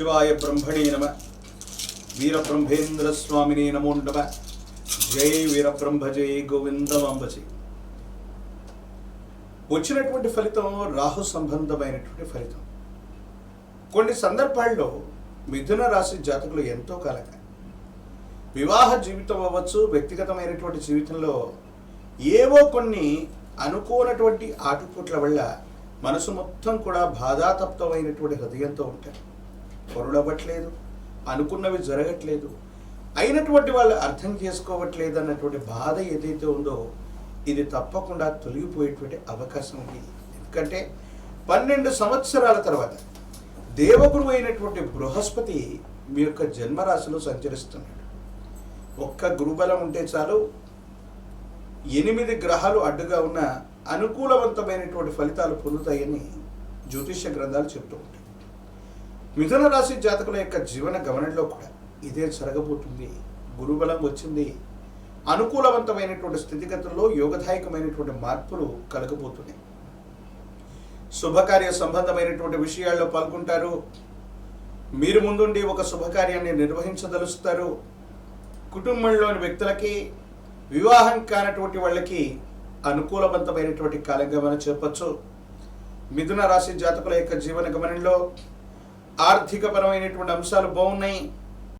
శివాయ బ్రహ్మణే నమ. వీరబ్రహ్మేంద్ర స్వామిని నమో నమ. జై వీరబ్రహ్మ జై గోవిందమాంబజీ వచ్చినటువంటి ఫలితం రాహు సంబంధమైనటువంటి ఫలితం. కొన్ని సందర్భాల్లో మిథున రాశి జాతకులు ఎంతో కాలంగా వివాహ జీవితం అవ్వచ్చు వ్యక్తిగతమైనటువంటి జీవితంలో ఏవో కొన్ని అనుకోనటువంటి ఆటుపోట్ల వల్ల మనసు మొత్తం కూడా బాధాతప్తమైనటువంటి హృదయంతో ఉంటారు. పొరుడవ్వట్లేదు అనుకున్నవి జరగట్లేదు. అయినటువంటి వాళ్ళు అర్థం చేసుకోవట్లేదు అన్నటువంటి బాధ ఏదైతే ఉందో ఇది తప్పకుండా తొలగిపోయేటువంటి అవకాశం ఉంది. ఎందుకంటే పన్నెండు సంవత్సరాల తర్వాత దేవగురు అయినటువంటి బృహస్పతి మీ యొక్క జన్మరాశిలో సంచరిస్తున్నాడు. ఒక్క గురుబలం ఉంటే చాలు ఎనిమిది గ్రహాలు అడ్డుగా ఉన్న అనుకూలవంతమైనటువంటి ఫలితాలు పొందుతాయని జ్యోతిష్య గ్రంథాలు చెప్తూ ఉంటాయి. మిథున రాశి జాతకుల యొక్క జీవన గమనంలో కూడా ఇదే జరగబోతుంది. గురుబలం వచ్చింది. అనుకూలవంతమైనటువంటి స్థితిగతుల్లో యోగదాయకమైనటువంటి మార్పులు కలగబోతున్నాయి. శుభకార్య సంబంధమైనటువంటి విషయాల్లో పాల్గొంటారు. మీరు ముందుండి ఒక శుభకార్యాన్ని నిర్వహించదలుస్తారు. కుటుంబంలోని వ్యక్తులకి వివాహం కానటువంటి వాళ్ళకి అనుకూలవంతమైనటువంటి కాలంగా మనం చెప్పచ్చు మిథున రాశి జాతకుల యొక్క జీవన గమనంలో ఆర్థికపరమైనటువంటి అంశాలు బాగున్నాయి.